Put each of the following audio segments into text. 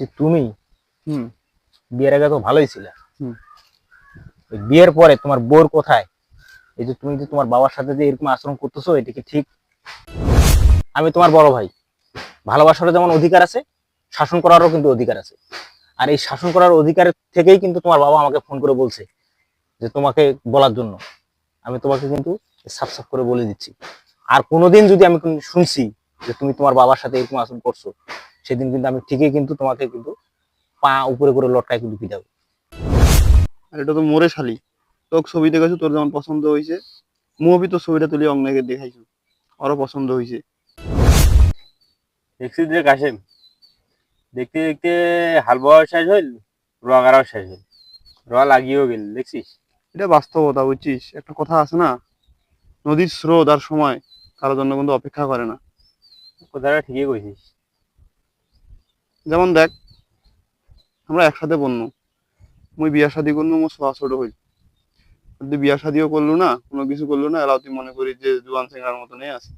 যে তুমি বিয়ের আগে তো ভালোই ছিলে। বিয়ের পরে তোমার বোর কোথায়? এই যে তুমি যে তোমার বাবার সাথে যে এরকম আচরণ করতেছো এটা কি ঠিক? আমি তোমার বড় ভাই। ভালোবাসারও যেমন অধিকার আছে শাসন করারও কিন্তু অধিকার আছে। আর এই শাসন করার অধিকার থেকেই কিন্তু তোমার বাবা আমাকে ফোন করে বলছে যে তোমাকে বলার জন্য। আমি তোমাকে কিন্তু সাফ সাফ করে বলে দিচ্ছি। আর কোনোদিন যদি আমি শুনছি যে তুমি তোমার বাবার সাথে এরকম আচরণ করছ সেদিন কিন্তু আমি ঠিকই কিন্তু তোমাকে কিন্তু পা উপরে করে লটকায় কিন্তু পিটাবো আর এটা তো মোরে শালি। তোর ছবি দেখেছ? তোর যেমন পছন্দ হয়েছে মুভি তো ছবিটা তুলি অন্যকে দেখাইছো। ওরও পছন্দ হয়েছে দেখছি যে কাশেম দেখতে দেখতে হাল শেষ হইল রোয়া গাড়াও শেষ হইল। রোয়া লাগিয়েও গেল দেখছিস? এটা বাস্তবতা বুঝছিস? একটা কথা আছে না? নদীর স্রোত আর সময় কারোর জন্য কিন্তু অপেক্ষা করে না। কথাটা ঠিকই কইছিস। যেমন দেখ আমরা একসাথে বন্য মুই বিয়া শাদি করল মোর ছোয়া ছোট হইল তুই বিয়া শাদিও করল না কোনো কিছু করল না এলাও তুই মনে করি যে জুয়ান সিংহার মতনই আছে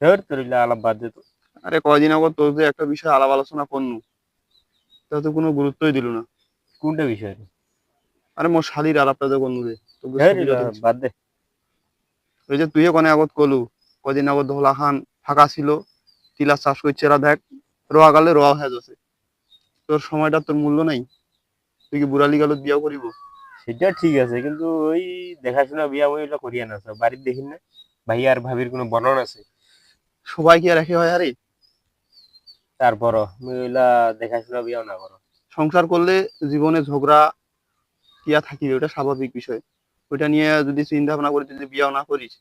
ধর তোর আলাপ বাদ দে তো। আরে কয়দিন আগর তোর যে একটা বিষয় আলাপ আলোচনা করনু তা তো কোনো গুরুত্বই দিল না। কোনটা বিষয়? আরে মোর শালির আলাপটা যে করনু রে। বাদ দে। ওই যে তুইও কনে আগত কলু কদিন আগত ধোলা খান ফাঁকা ছিল তিলা চাষ করছে এরা দেখ। রোয়া গালে রোয়া হয়ে যাচ্ছে। তোর সময়টা তোর মূল্য নাই। তুই কি বুড়ালি গালত বিয়া করিব? সেটা ঠিক আছে কিন্তু ওই দেখাশোনা বিয়া ওইগুলো করিয়া না বাড়ির দেখিন না। ভাই আর ভাবির কোনো বর্ণন আছে? সবাই কি আর একে হয় আরে? তারপরও আমি ওইলা দেখাশোনা বিয়াও না করো। সংসার করলে জীবনে ঝগড়া কিয়া থাকিবে ওটা স্বাভাবিক বিষয়। ওইটা নিয়ে যদি চিন্তা ভাবনা করে যদি বিয়াও না করিস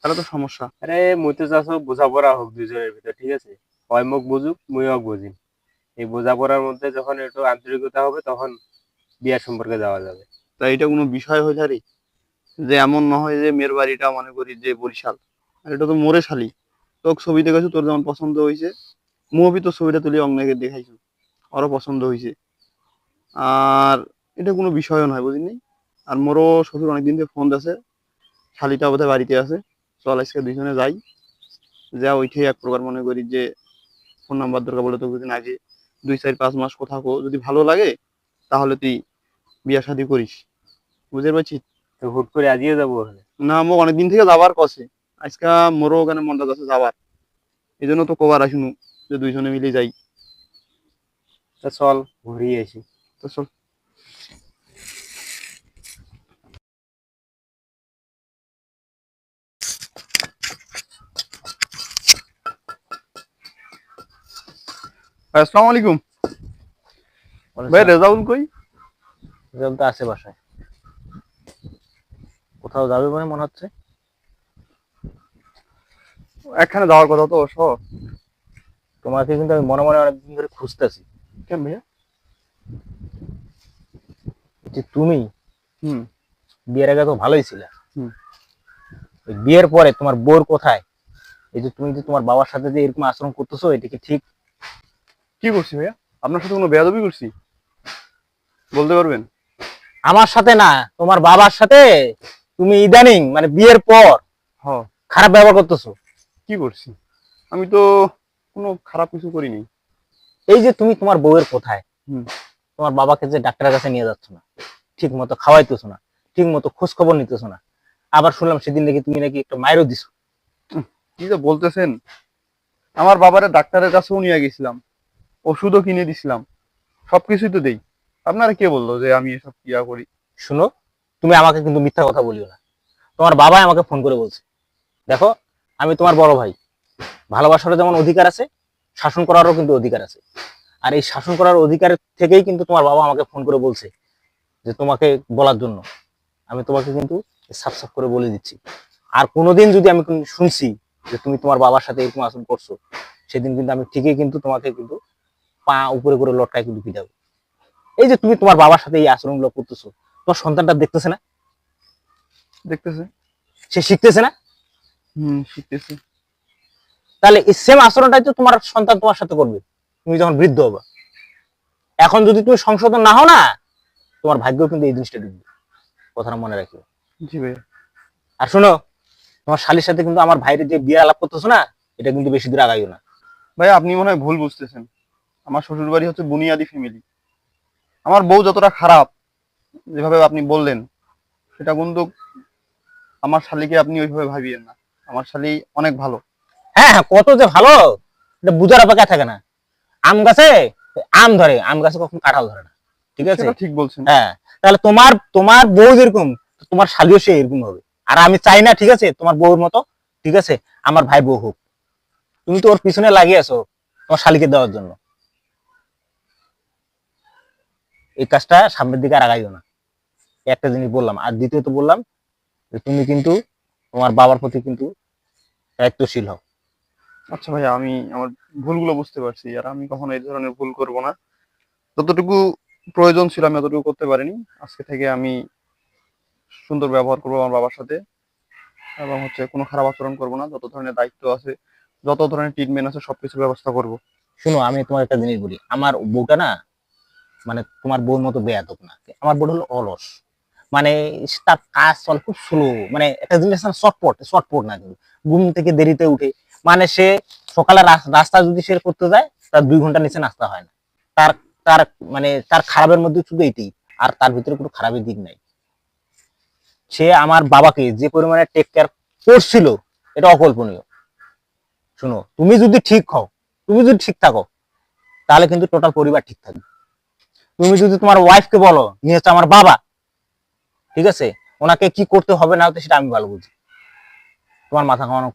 তাহলে তো সমস্যা। আরে মই তো চাচ্ছ বোঝাপড়া হোক দুজনের ভিতর ঠিক আছে? হয় মুখ বুঝুক হোক বুঝিম এই বোঝাপড়ার মধ্যে যখন একটু আন্তরিকতা হবে, তখন বিয়ার সম্পর্কে যাওয়া যাবে। তাই এটা কোনো বিষয় হয়ে থাকে যে এমন নয় যে মেয়ের বাড়িটা মনে করি যে বরিশাল। আর এটা তো মোরে শালি। তোকে ছবি দেখেছ? তোর যেমন পছন্দ হয়েছে মুভি তো ছবিটা তুলি অন্যকে দেখাইছো। ওরও পছন্দ হয়েছে আর এটা কোনো বিষয়ও নয় বুঝলি আর মোরও শ্বশুর অনেকদিন থেকে ফোন আছে শালিটা বোধহয় বাড়িতে আছে। চল আজকে দুইজনে যাই। যা ওইটাই এক প্রকার মনে করি যে ফোন নাম্বার দরকার বলে তো দুদিন আগে দুই চার পাঁচ মাস কোথাও যদি ভালো লাগে তাহলে তুই বিয়া শাদি করিস। বুঝতে পারছিস? তো হুট করে আজিয়ে যাব না মোক অনেকদিন থেকে যাবার কছে আজকে মোরও ওখানে মনটা আছে যাবার। এই জন্য তো কবার আসুন যে দুইজনে মিলে যাই। তা চল ঘুরিয়ে আসি। তো চল। আসসালামু আলাইকুম। ভাই রেজাউল কই? রেজাল্ট তো আছে বাসায়। কোথাও যাবে মনে হচ্ছে? একখানে যাওয়ার কথা তো তোমাকে কিন্তু আমি মনে মনে অনেকদিন ধরে খুঁজতেছি। কেন ভাইয়া? যে তুমি হুম। বিয়ের আগে তো ভালোই ছিলে। হুম। বিয়ের পরে তোমার বোর কোথায়? এই যে তুমি যে তোমার বাবার সাথে যে এরকম আচরণ করতেছো এটা কি ঠিক? কি করছি ভাইয়া? আপনার সাথে কোনো বেয়াদবি করছি? বলতে পারবেন? আমার সাথে না তোমার বাবার সাথে তুমি ইদানিং মানে বিয়ের পর হ। খারাপ ব্যবহার করতেছো। কি করছি? আমি তো কোনো খারাপ কিছু করিনি। এই যে তুমি তোমার বউয়ের কোথায়? হুম। তোমার বাবাকে যে ডাক্তারের কাছে নিয়ে যাচ্ছ না ঠিক মতো খাওয়াইতেছো না ঠিক মতো খোঁজ খবর নিতেছো না আবার শুনলাম সেদিন নাকি তুমি নাকি একটা মায়েরও দিছো। কি যে বলতেছেন? আমার বাবারে ডাক্তারের কাছেও নিয়ে গেছিলাম। ওষুধও কিনে দিছিলাম। সবকিছুই তো দেই। আপনারা কে বলল যে আমি এসব কিয়া করি? শুনো, তুমি আমাকে কিন্তু মিথ্যা কথা বলিও না। তোমার বাবাই আমাকে ফোন করে বলছে। দেখো, আমি তোমার বড় ভাই। ভালোবাসারও যেমন অধিকার আছে, শাসন করারও কিন্তু অধিকার আছে। আর এই শাসন করার অধিকার থেকেই কিন্তু তোমার বাবা আমাকে ফোন করে বলছে যে তোমাকে বলার জন্য। আমি তোমাকে কিন্তু সাফ সাফ করে বলে দিচ্ছি। আর কোনোদিন যদি আমি শুনছি যে তুমি তোমার বাবার সাথে এরকম আচরণ করছ, সেদিন কিন্তু আমি ঠিকই কিন্তু তোমাকে কিন্তু পা উপরে করে লটকায় কিন্তু পিটাবো এই যে তুমি তোমার বাবার সাথে এই আচরণগুলো করতেছো তোমার সন্তানটা দেখতেছে না? দেখতেছে। সে শিখতেছে না? হুম শিখতেছে। তাহলে এই সেম আচরণটাই তো তোমার সন্তান তোমার সাথে করবে। তুমি যখন বৃদ্ধ হবে। এখন যদি তুমি সংশোধন না হও না তোমার ভাগ্য কিন্তু এই জিনিসটা ডুববে কথাটা মনে রাখিও। জি ভাইয়া। আর শোনো তোমার শালির সাথে কিন্তু আমার ভাইয়ের যে বিয়ে আলাপ করতেছো না এটা কিন্তু বেশি দূর আগাইও না। ভাই আপনি মনে হয় ভুল বুঝতেছেন। আমার শ্বশুর বাড়ি হচ্ছে বুনিয়াদি ফ্যামিলি আমার বউ যতটা খারাপ যেভাবে আপনি বললেন সেটা কিন্তু আমার শালিকে আপনি ওইভাবে ভাবিয়েন না। আমার শালি অনেক ভালো। হ্যাঁ হ্যাঁ কত যে ভালো এটা বুঝার অপেক্ষা থাকে না। আম গাছে আম ধরে আম গাছে কখন কাঁঠাল ধরে না ঠিক আছে? ঠিক বলছেন। হ্যাঁ তাহলে তোমার তোমার বউ যেরকম তোমার শালিও সে এরকম হবে। আর আমি চাই না ঠিক আছে তোমার বউর মতো ঠিক আছে আমার ভাই বউ হোক। তুমি তো ওর পিছনে লাগিয়ে আছো তোমার শালিকে দেওয়ার জন্য। এই কাজটা সামনের দিকে আর আগাইও না। একটা জিনিস বললাম। আর দ্বিতীয়ত বললাম যে তুমি কিন্তু তোমার বাবার প্রতি কিন্তু দায়িত্বশীল হও। আচ্ছা ভাইয়া আমি আমার ভুলগুলো বুঝতে পারছি আর আমি কখনো এই ধরনের ভুল করব না। যতটুকু প্রয়োজন ছিল আমি অতটুকু করতে পারিনি। আজকে থেকে আমি সুন্দর ব্যবহার করব আমার বাবার সাথে এবং হচ্ছে কোনো খারাপ আচরণ করব না। যত ধরনের দায়িত্ব আছে যত ধরনের ট্রিটমেন্ট আছে সবকিছুর ব্যবস্থা করব। শুনো আমি তোমার একটা জিনিস বলি। আমার বউটা না মানে তোমার বউর মতো বেয়াদব না আমার বউ হলো অলস। মানে তার কাজ চল খুব স্লো মানে একটা জিনিস শর্টপট শর্টপট না কিন্তু। ঘুম থেকে দেরিতে উঠে। মানে সে সকালে রাস্তা যদি সে করতে যায়, তার দুই ঘণ্টা নিচে নাস্তা হয় না। তার তার মানে তার খারাপের মধ্যে শুধু এটি আর তার ভিতরে কোনো খারাপের দিক নাই। সে আমার বাবাকে যে পরিমাণে টেক কেয়ার করছিল, এটা অকল্পনীয়। শুনো, তুমি যদি ঠিক হও, তুমি যদি ঠিক থাকো, তাহলে কিন্তু টোটাল পরিবার ঠিক থাকবে। তুমি যদি তোমার ওয়াইফকে বলো নিয়ে হচ্ছে আমার বাবা ঠিক আছে? ওনাকে কি করতে হবে না হতে সেটা আমি ভালো বুঝি। তোমার মাথা খাওয়ানোর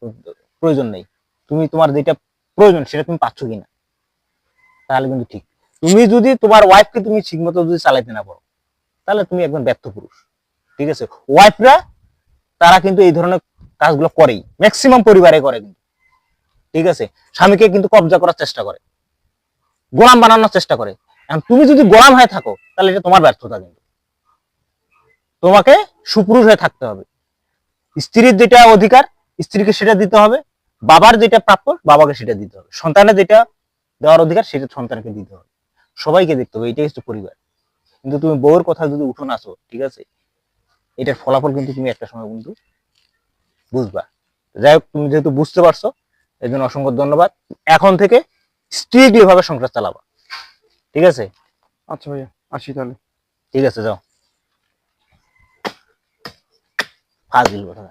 প্রয়োজন নেই। তুমি তোমার যেটা প্রয়োজন সেটা তুমি পাচ্ছ কিনা, তাহলে কিন্তু ঠিক। তুমি যদি তোমার ওয়াইফকে তুমি ঠিক মতো যদি চালাইতে না পারো, তাহলে তুমি একজন ব্যর্থ পুরুষ, ঠিক আছে? ওয়াইফরা তারা কিন্তু এই ধরনের কাজগুলো করেই ম্যাক্সিমাম পরিবারে করে কিন্তু, ঠিক আছে? স্বামীকে কিন্তু কবজা করার চেষ্টা করে, গোলাম বানানোর চেষ্টা করে। এখন তুমি যদি গোলাম হয়ে থাকো, তাহলে এটা তোমার ব্যর্থতা কিন্তু। তোমাকে সুপুরুষ হয়ে থাকতে হবে। স্ত্রীর যেটা অধিকার, স্ত্রীকে সেটা দিতে হবে। বাবার যেটা প্রাপ্য, বাবাকে সেটা দিতে হবে। সন্তানের যেটা দেওয়ার অধিকার, সেটা সন্তানকে দিতে হবে। সবাইকে দেখতে হবে, এটাই হচ্ছে পরিবার। কিন্তু তুমি বউর কথা যদি উঠো না আসো, ঠিক আছে? এটার ফলাফল কিন্তু তুমি একটা সময় কিন্তু বুঝবা। যাই হোক, তুমি যেহেতু বুঝতে পারছ এই জন্য অসংখ্য ধন্যবাদ। এখন থেকে স্ট্রিক্টলি ভাবে সংসার চালাবা। ঠিক আছে? আচ্ছা ভাইয়া আসি তাহলে। ঠিক আছে যাও। ফাজিল কথা